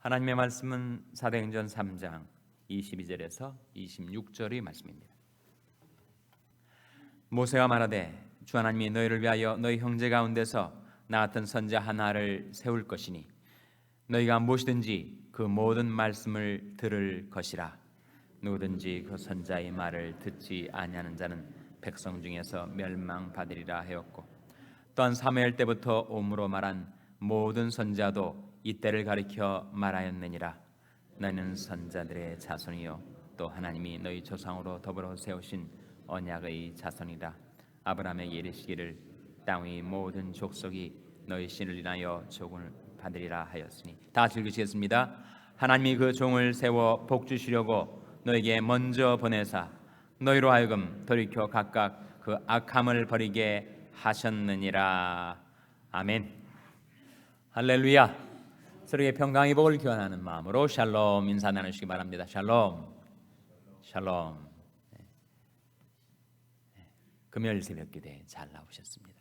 하나님의 말씀은 사도행전 3장 22절에서 26절의 말씀입니다. 모세가 말하되 주 하나님이 너희를 위하여 너희 형제 가운데서 나 같은 선자 하나를 세울 것이니 너희가 무엇이든지 그 모든 말씀을 들을 것이라 누구든지 그 선자의 말을 듣지 아니하는 자는 백성 중에서 멸망받으리라 하였고 또한 사무엘 때부터 옴으로 말한 모든 선자도 이때를 가리켜 말하였느니라. 너희는 선자들의 자손이요 또 하나님이 너희 조상으로 더불어 세우신 언약의 자손이라. 아브라함에게 이르시기를 땅위 모든 족속이 너희 신을 인하여 조공을 받으리라 하였으니 다 같이 읽으시겠습니다. 하나님이 그 종을 세워 복 주시려고 너에게 먼저 보내사 너희로 하여금 돌이켜 각각 그 악함을 버리게 하셨느니라. 아멘. 할렐루야 서로의 평강의 복을 기원하는 마음으로 샬롬 인사 나누시기 바랍니다 샬롬 샬롬 네. 네. 금요일 새벽 기대 잘 나오셨습니다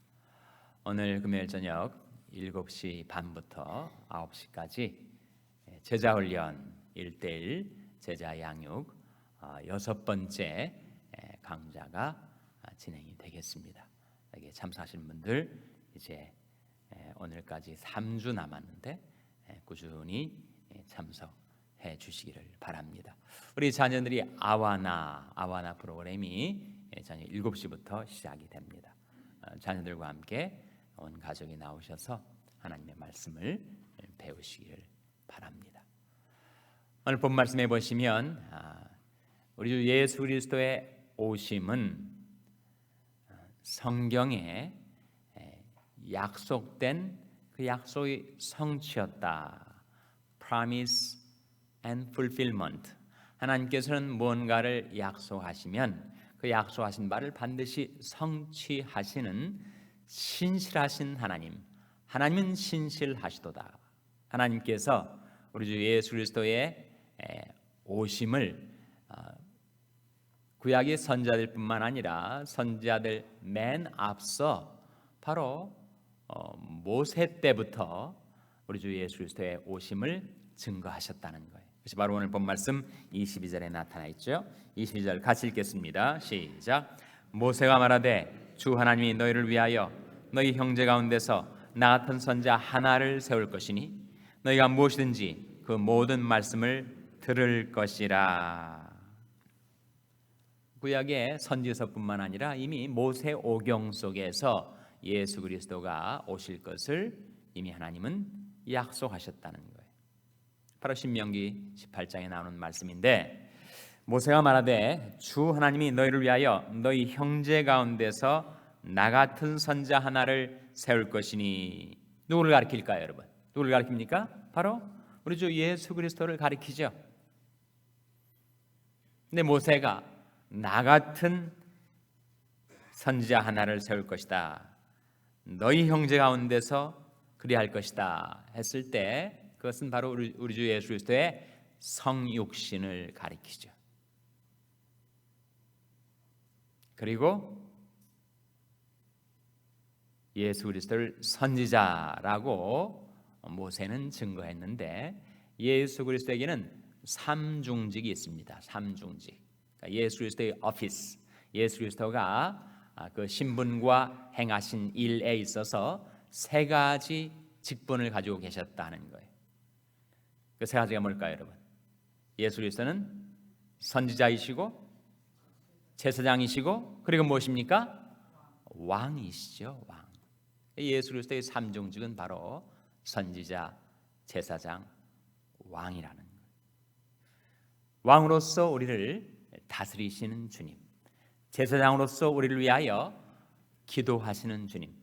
오늘 금요일 저녁 7시 반부터 9시까지 제자 훈련 1대1 제자 양육 어, 여섯 번째 강좌가 진행이 되겠습니다. 여기 참석하신 분들 이제 오늘까지 3주 남았는데 꾸준히 참석해 주시기를 바랍니다. 우리 자녀들이 아와나 아와나 프로그램이 저녁 7시부터 시작이 됩니다. 어, 자녀들과 함께 온 가족이 나오셔서 하나님의 말씀을 배우시기를 바랍니다. 오늘 본 말씀에 보시면 아, 우리 주 예수 그리스도의 오심은 성경에 약속된 그 약속의 성취였다. Promise and fulfillment. 하나님께서는 무언가를 약속하시면 그 약속하신 바를 반드시 성취하시는 신실하신 하나님. 하나님은 신실하시도다. 하나님께서 우리 주 예수 그리스도의 오심을 어, 구약의 선자들뿐만 아니라 선자들 맨 앞서 바로 어, 모세 때부터 우리 주 예수 그리스도의 오심을 증거하셨다는 거예요. 그것이 바로 오늘 본 말씀 22절에 나타나 있죠. 22절 같이 읽겠습니다. 시작. 모세가 말하되 주 하나님이 너희를 위하여 너희 형제 가운데서 나 같은 선자 하나를 세울 것이니 너희가 무엇이든지 그 모든 말씀을 들을 것이라. 구약의 선지서뿐만 아니라 이미 모세 오경 속에서 예수 그리스도가 오실 것을 이미 하나님은 약속하셨다는 거예요. 바로 신명기 18장에 나오는 말씀인데 모세가 말하되 주 하나님이 너희를 위하여 너희 형제 가운데서 나 같은 선자 하나를 세울 것이니 누구를 가리킬까요, 여러분? 누구를 가리킵니까? 바로 우리 주 예수 그리스도를 가리키죠. 근데 모세가 나 같은 선지자 하나를 세울 것이다. 너희 형제 가운데서 그리할 것이다 했을 때 그것은 바로 우리, 우리 주 예수 그리스도의 성육신을 가리키죠. 그리고 예수 그리스도를 선지자라고 모세는 증거했는데 예수 그리스도에게는 삼중직이 있습니다. 삼중직. 그러니까 예수 그리스도의 오피스, 예수 그리스도가 아, 그 신분과 행하신 일에 있어서 세 가지 직분을 가지고 계셨다는 거예요. 그 세 가지가 뭘까요, 여러분? 예수 그리스도는 선지자이시고 제사장이시고 그리고 무엇입니까? 왕이시죠, 왕. 예수 그리스도의 삼중직은 바로 선지자, 제사장, 왕이라는 거예요. 왕으로서 우리를 다스리시는 주님, 제사장으로서 우리를 위하여 기도하시는 주님,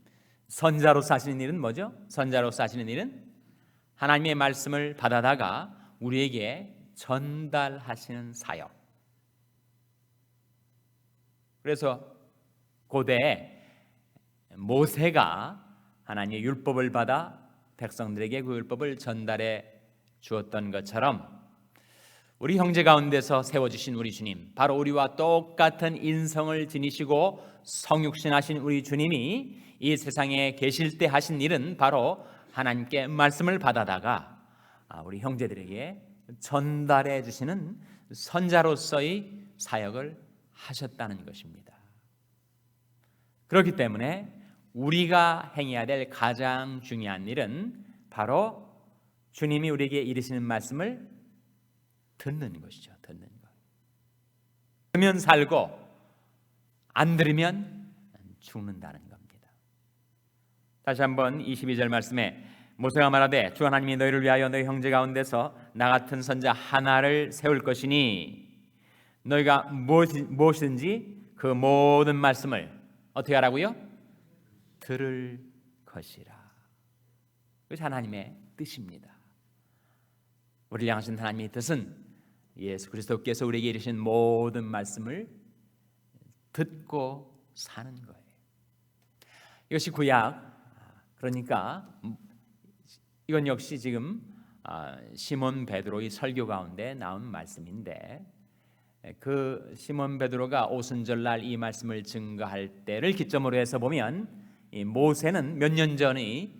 선자로서 하시는 일은 뭐죠? 선자로서 하시는 일은 하나님의 말씀을 받아다가 우리에게 전달하시는 사역. 그래서 고대 모세가 하나님의 율법을 받아 백성들에게 그 율법을 전달해 주었던 것처럼 우리 형제 가운데서 세워주신 우리 주님, 바로 우리와 똑같은 인성을 지니시고 성육신하신 우리 주님이 이 세상에 계실 때 하신 일은 바로 하나님께 말씀을 받아다가 아, 우리 형제들에게 전달해 주시는 선자로서의 사역을 하셨다는 것입니다. 그렇기 때문에 우리가 행해야 될 가장 중요한 일은 바로 주님이 우리에게 이르시는 말씀을 듣는 것이죠. 듣는 것. 들으면 살고 안 들으면 죽는다는 겁니다. 다시 한번 22절 말씀에 모세가 말하되 주 하나님이 너희를 위하여 너희 형제 가운데서 나 같은 선자 하나를 세울 것이니 너희가 무엇이든지 그 모든 말씀을 어떻게 하라고요? 들을 것이라. 그것이 하나님의 뜻입니다. 우리를 향하신 하나님의 뜻은 예수 그리스도께서 우리에게 이르신 모든 말씀을 듣고 사는 거예요. 이것이 구약 그러니까 이건 역시 지금 아, 시몬 베드로의 설교 가운데 나온 말씀인데 그 시몬 베드로가 오순절 날 이 말씀을 증거할 때를 기점으로 해서 보면 모세는 몇 년 전의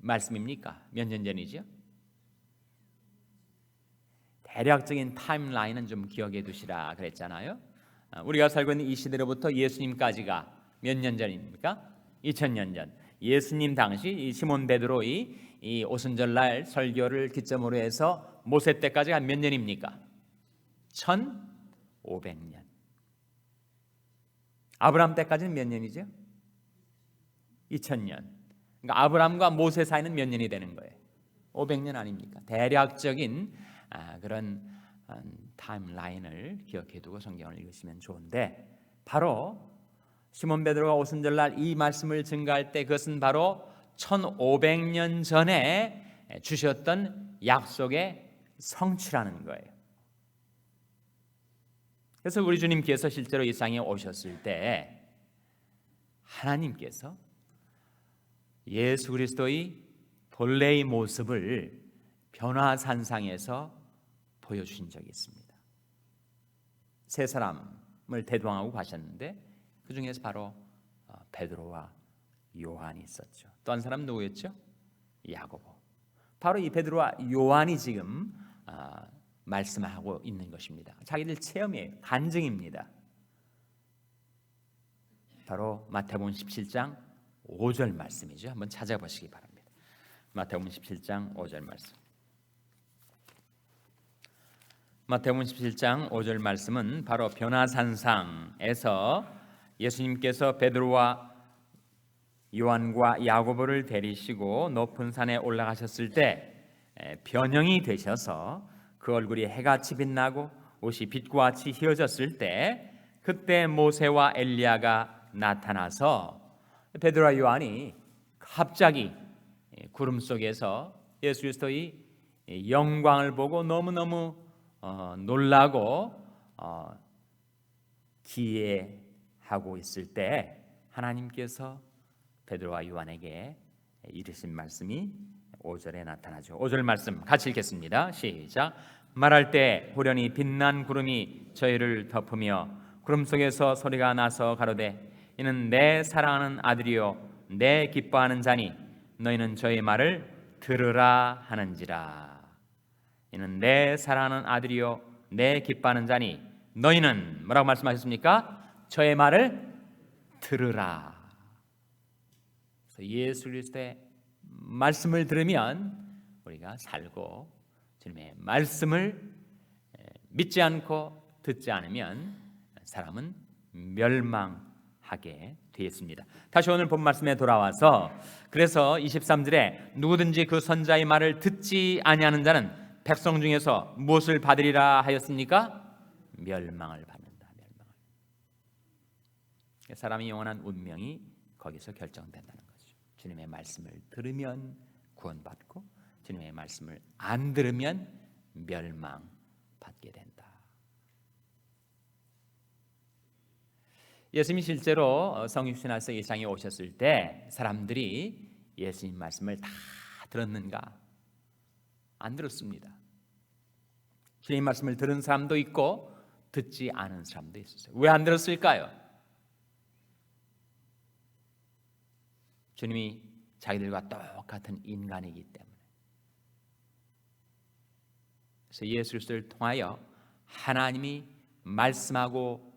말씀입니까? 몇 년 전이죠? 대략적인 타임라인은 좀 기억해 두시라 그랬잖아요. 아, 우리가 살고 있는 이 시대로부터 예수님까지가 몇 년 전입니까? 2000년 전. 예수님 당시 이 시몬 베드로의 이 오순절날 설교를 기점으로 해서 모세 때까지가 몇 년입니까? 1500년. 아브라함 때까지는 몇 년이죠? 2000년. 그러니까 아브라함과 모세 사이는 몇 년이 되는 거예요? 500년 아닙니까? 대략적인 아, 그런 음, 타임라인을 기억해두고 성경을 읽으시면 좋은데 바로 시몬 베드로가 오순절날 이 말씀을 증가할 때 그것은 바로 1500년 전에 주셨던 약속의 성취라는 거예요. 그래서 우리 주님께서 실제로 이 땅에 오셨을 때 하나님께서 예수 그리스도의 본래의 모습을 변화산상에서 보여주신 적이 있습니다. 세 사람을 대동하고 가셨는데 그 중에서 바로 어, 베드로와 요한이 있었죠. 또 한 사람 누구였죠? 야고보. 바로 이 베드로와 요한이 지금 아, 말씀하고 있는 것입니다. 자기들 체험이에요. 간증입니다. 바로 마태복음 17장 5절 말씀이죠. 한번 찾아보시기 바랍니다. 마태복음 17장 5절 말씀. 마태복음 17장 5절 말씀은 바로 변화산상에서 예수님께서 베드로와 요한과 야고보를 데리시고 높은 산에 올라가셨을 때 변형이 되셔서 그 얼굴이 해같이 빛나고 옷이 빛과 같이 휘어졌을 때 그때 모세와 엘리야가 나타나서 베드로와 요한이 갑자기 구름 속에서 예수 그리스도의 영광을 보고 너무너무 어, 놀라고 어, 기회하고 있을 때 하나님께서 베드로와 요한에게 이르신 말씀이 5절에 나타나죠. 5절 말씀 같이 읽겠습니다. 시작. 말할 때 후련히 빛난 구름이 저희를 덮으며 구름 속에서 소리가 나서 가로되 이는 내 사랑하는 아들이요 내 기뻐하는 자니 너희는 저의 말을 들으라 하는지라. 이는 내 사랑하는 아들이요 내 기뻐하는 자니 너희는 뭐라고 말씀하셨습니까? 저의 말을 들으라. 예수 그리스도의 말씀을 들으면 우리가 살고 주님의 말씀을 믿지 않고 듣지 않으면 사람은 멸망하게 되었습니다. 다시 오늘 본 말씀에 돌아와서 그래서 23절에 누구든지 그 선자의 말을 듣지 아니하는 자는 백성 중에서 무엇을 받으리라 하였습니까? 멸망을 받는다. 멸망을. 사람이 영원한 운명이 거기서 결정된다는 거죠. 주님의 말씀을 들으면 구원받고 주님의 말씀을 안 들으면 멸망받게 된다. 예수님이 실제로 성육신하서 이 땅에 오셨을 때 사람들이 예수님 말씀을 다 들었는가? 안 들었습니다. 주님 말씀을 들은 사람도 있고 듣지 않은 사람도 있었어요. 왜 안 들었을까요? 주님이 자기들과 똑같은 인간이기 때문에 그래서 예수 그리스도를 통하여 하나님이 말씀하고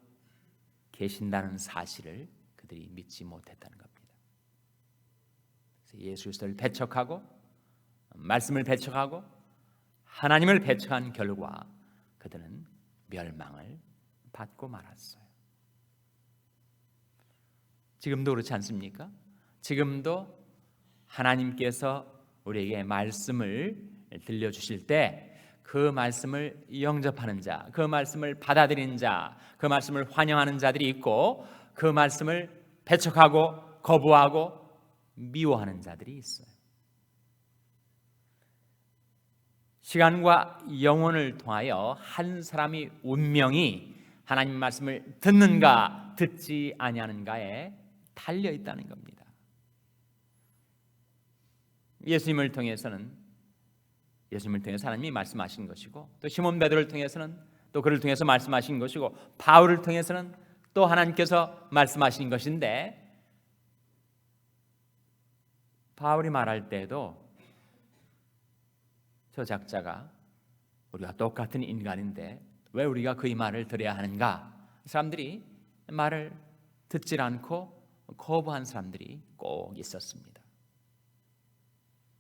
계신다는 사실을 그들이 믿지 못했다는 겁니다. 그래서 예수 그리스도를 배척하고 말씀을 배척하고 하나님을 배척한 결과 그들은 멸망을 받고 말았어요. 지금도 그렇지 않습니까? 지금도 하나님께서 우리에게 말씀을 들려주실 때 그 말씀을 영접하는 자, 그 말씀을 받아들이는 자, 그 말씀을 환영하는 자들이 있고 그 말씀을 배척하고 거부하고 미워하는 자들이 있어요. 시간과 영혼을 통하여 한 사람이 운명이 하나님 말씀을 듣는가 듣지 아니하는가에 달려 있다는 겁니다. 예수님을 통해서는 예수님을 통해서 하나님이 말씀하신 것이고 또 시몬 베드로를 통해서는 또 그를 통해서 말씀하신 것이고 바울을 통해서는 또 하나님께서 말씀하신 것인데 바울이 말할 때에도 저 작자가 우리가 똑같은 인간인데 왜 우리가 그의 말을 들어야 하는가? 사람들이 말을 듣질 않고 거부한 사람들이 꼭 있었습니다.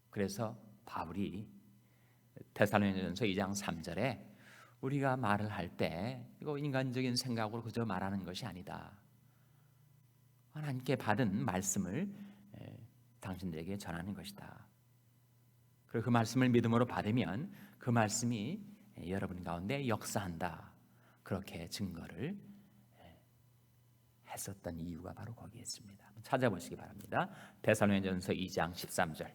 그래서 바울이 데살로니가전서 2장 3절에 우리가 말을 할 때 이거 인간적인 생각으로 그저 말하는 것이 아니다. 하나님께 받은 말씀을 당신들에게 전하는 것이다. 그리고 그 말씀을 믿음으로 받으면 그 말씀이 여러분 가운데 역사한다. 그렇게 증거를 했었던 이유가 바로 거기에 있습니다. 찾아보시기 바랍니다. 데살로니가전서 2장 13절.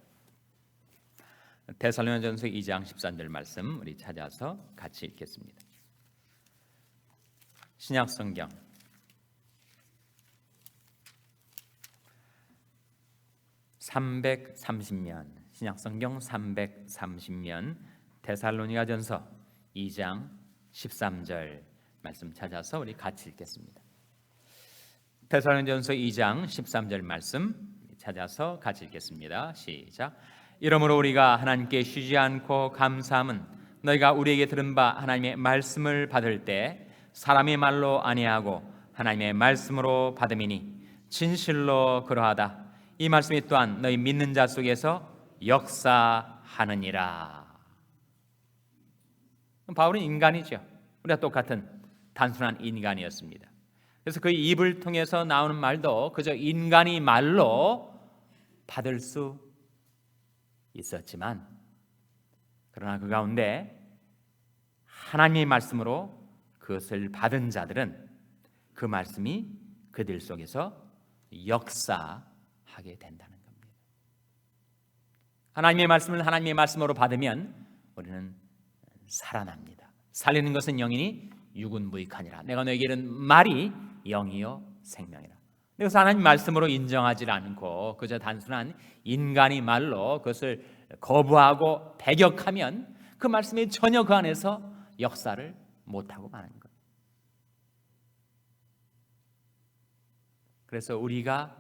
데살로니가전서 2장 13절 말씀 우리 찾아서 같이 읽겠습니다. 신약 성경 (330년) 신약 성경 (330년) 데살로니가전서 2장 13절 말씀 찾아서 우리 같이 읽겠습니다. 데살로니가전서 2장 13절 말씀 찾아서 같이 읽겠습니다. 시작. 이러므로 우리가 하나님께 쉬지 않고 감사함은 너희가 우리에게 들은 바 하나님의 말씀을 받을 때 사람의 말로 아니하고 하나님의 말씀으로 받음이니 진실로 그러하다. 이 말씀이 또한 너희 믿는 자 속에서 역사하느니라. 바울은 인간이죠. 우리가 똑같은 단순한 인간이었습니다. 그래서 그 입을 통해서 나오는 말도 그저 인간이 말로 받을 수 있었지만 그러나 그 가운데 하나님의 말씀으로 그것을 받은 자들은 그 말씀이 그들 속에서 역사하게 된다는. 하나님의 말씀을 하나님의 말씀으로 받으면 우리는 살아납니다. 살리는 것은 영이니 육은 무익하니라. 내가 너에게 이른 말이 영이요 생명이라. 그래서 하나님 말씀으로 인정하지 않고 그저 단순한 인간이 말로 그것을 거부하고 배격하면 그 말씀이 전혀 그 안에서 역사를 못하고 마는 것. 그래서 우리가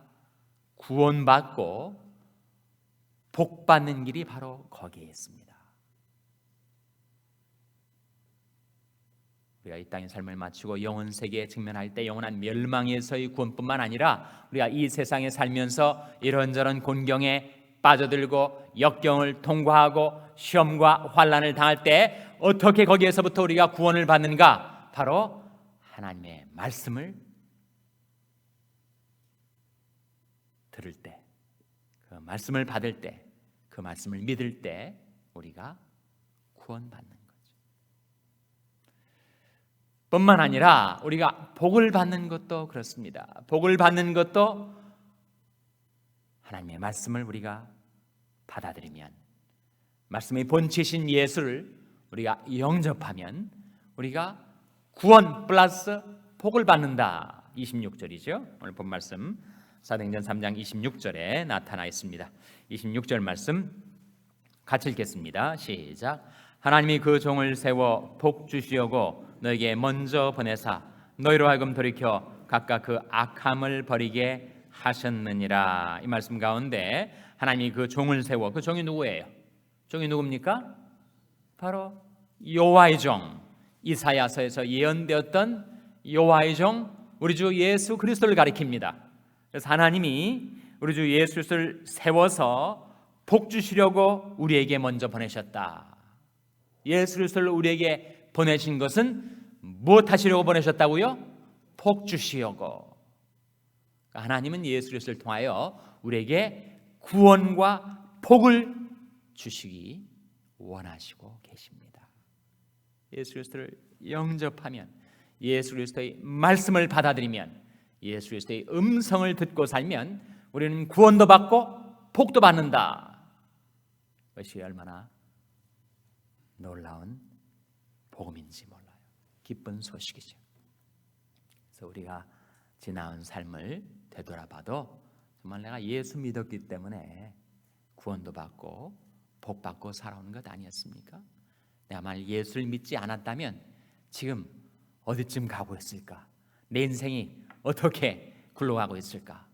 구원받고 복 받는 길이 바로 거기에 있습니다. 우리가 이 땅의 삶을 마치고 영혼 세계에 직면할 때 영원한 멸망에서의 구원뿐만 아니라 우리가 이 세상에 살면서 이런저런 곤경에 빠져들고 역경을 통과하고 시험과 환란을 당할 때 어떻게 거기에서부터 우리가 구원을 받는가? 바로 하나님의 말씀을 들을 때, 그 말씀을 받을 때, 그 말씀을 믿을 때 우리가 구원받는 뿐만 아니라 우리가 복을 받는 것도 그렇습니다. 복을 받는 것도 하나님의 말씀을 우리가 받아들이면 말씀의 본체신 예수를 우리가 영접하면 우리가 구원 플러스 복을 받는다. 26절이죠. 오늘 본 말씀 사도행전 3장 26절에 나타나 있습니다. 26절 말씀 같이 읽겠습니다. 시작. 하나님이 그 종을 세워 복 주시려고 너에게 먼저 보내사 너희로 하여금 돌이켜 각각 그 악함을 버리게 하셨느니라 이 말씀 가운데 하나님이 그 종을 세워 그 종이 누구예요? 종이 누굽니까? 바로 여호와의 종 이사야서에서 예언되었던 여호와의 종 우리 주 예수 그리스도를 가리킵니다. 그래서 하나님이 우리 주 예수 그리스도를 세워서 복 주시려고 우리에게 먼저 보내셨다. 예수 그리스도를 우리에게 보내신 것은 무엇 하시려고 보내셨다고요? 복 주시려고. 하나님은 예수 그리스도를 통하여 우리에게 구원과 복을 주시기 원하시고 계십니다. 예수 그리스도를 영접하면 예수 그리스도의 말씀을 받아들이면 예수 그리스도의 음성을 듣고 살면 우리는 구원도 받고 복도 받는다. 그것이 얼마나 놀라운 복음인지 몰라요. 기쁜 소식이죠. 그래서 우리가 지나온 삶을 되돌아봐도 정말 내가 예수 믿었기 때문에 구원도 받고 복 받고 살아온 것 아니었습니까? 내가 만약 예수를 믿지 않았다면 지금 어디쯤 가고 있을까? 내 인생이 어떻게 굴러가고 있을까?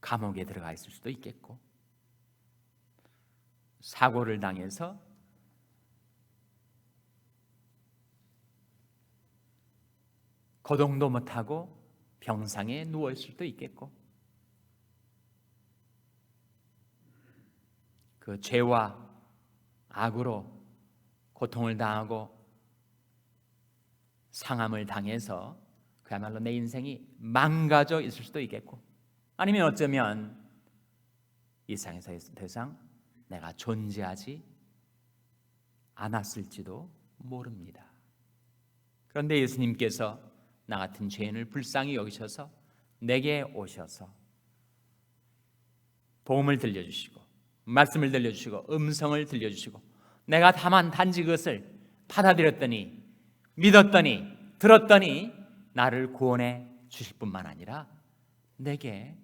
감옥에 들어가 있을 수도 있겠고 사고를 당해서 거동도 못하고 병상에 누워 있을 수도 있겠고 그 죄와 악으로 고통을 당하고 상함을 당해서 그야말로 내 인생이 망가져 있을 수도 있겠고 아니면 어쩌면 이 세상에서 더 이상 내가 존재하지 않았을지도 모릅니다. 그런데 예수님께서 나 같은 죄인을 불쌍히 여기셔서 내게 오셔서 복음을 들려주시고 말씀을 들려주시고 음성을 들려주시고 내가 다만 단지 그것을 받아들였더니 믿었더니 들었더니 나를 구원해 주실 뿐만 아니라 내게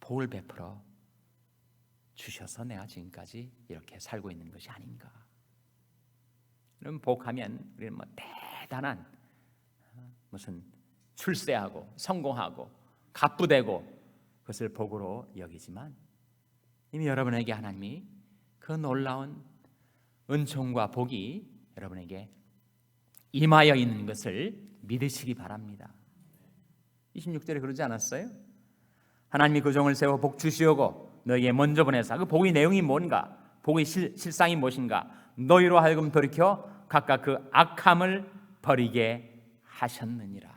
복을 베풀어 주셔서 내가 지금까지 이렇게 살고 있는 것이 아닌가. 그럼 복하면 우리는 뭐 대단한 어, 무슨 출세하고 성공하고 갑부되고 그것을 복으로 여기지만 이미 여러분에게 하나님이 그 놀라운 은총과 복이 여러분에게 임하여 있는 것을 믿으시기 바랍니다. 26절에 그러지 않았어요? 하나님이 그 종을 세워 복 주시오고 너에게 먼저 보내사. 그 복의 내용이 뭔가? 복의 실, 실상이 무엇인가? 너희로 하여금 돌이켜 각각 그 악함을 버리게 하셨느니라.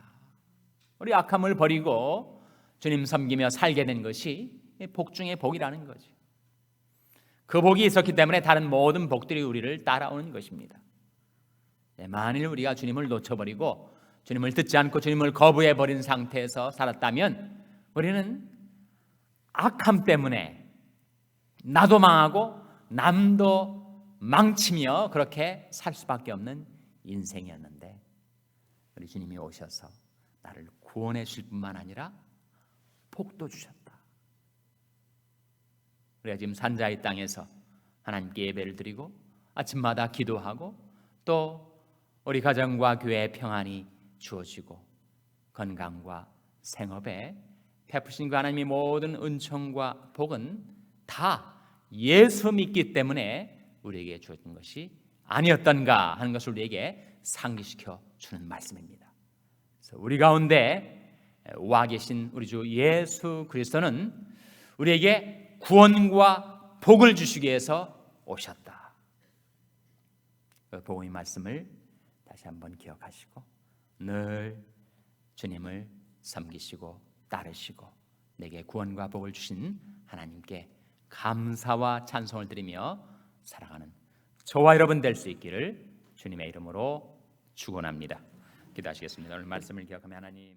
우리 악함을 버리고 주님 섬기며 살게 된 것이 복 중의 복이라는 거죠 그 복이 있었기 때문에 다른 모든 복들이 우리를 따라오는 것입니다. 네, 만일 우리가 주님을 놓쳐버리고 주님을 듣지 않고 주님을 거부해 버린 상태에서 살았다면 우리는 악함 때문에 나도 망하고 남도 망치며 그렇게 살 수밖에 없는 인생이었는데 우리 주님이 오셔서 나를 구원해 주실 뿐만 아니라 복도 주셨다. 우리가 지금 산자의 땅에서 하나님께 예배를 드리고 아침마다 기도하고 또 우리 가정과 교회의 평안이 주어지고 건강과 생업에 베푸신 그 하나님의 모든 은총과 복은 다 예수 믿기 때문에 우리에게 주어진 것이 아니었던가 하는 것을 우리에게 상기시켜 주는 말씀입니다. 그래서 우리 가운데 와 계신 우리 주 예수 그리스도는 우리에게 구원과 복을 주시기 위해서 오셨다. 그 복음의 말씀을 다시 한번 기억하시고 늘 주님을 섬기시고 따르시고 내게 구원과 복을 주신 하나님께 감사와 찬송을 드리며 살아가는 저와 여러분 될 수 있기를 주님의 이름으로 축원합니다. 기도하시겠습니다. 오늘 말씀을 기억하며 하나님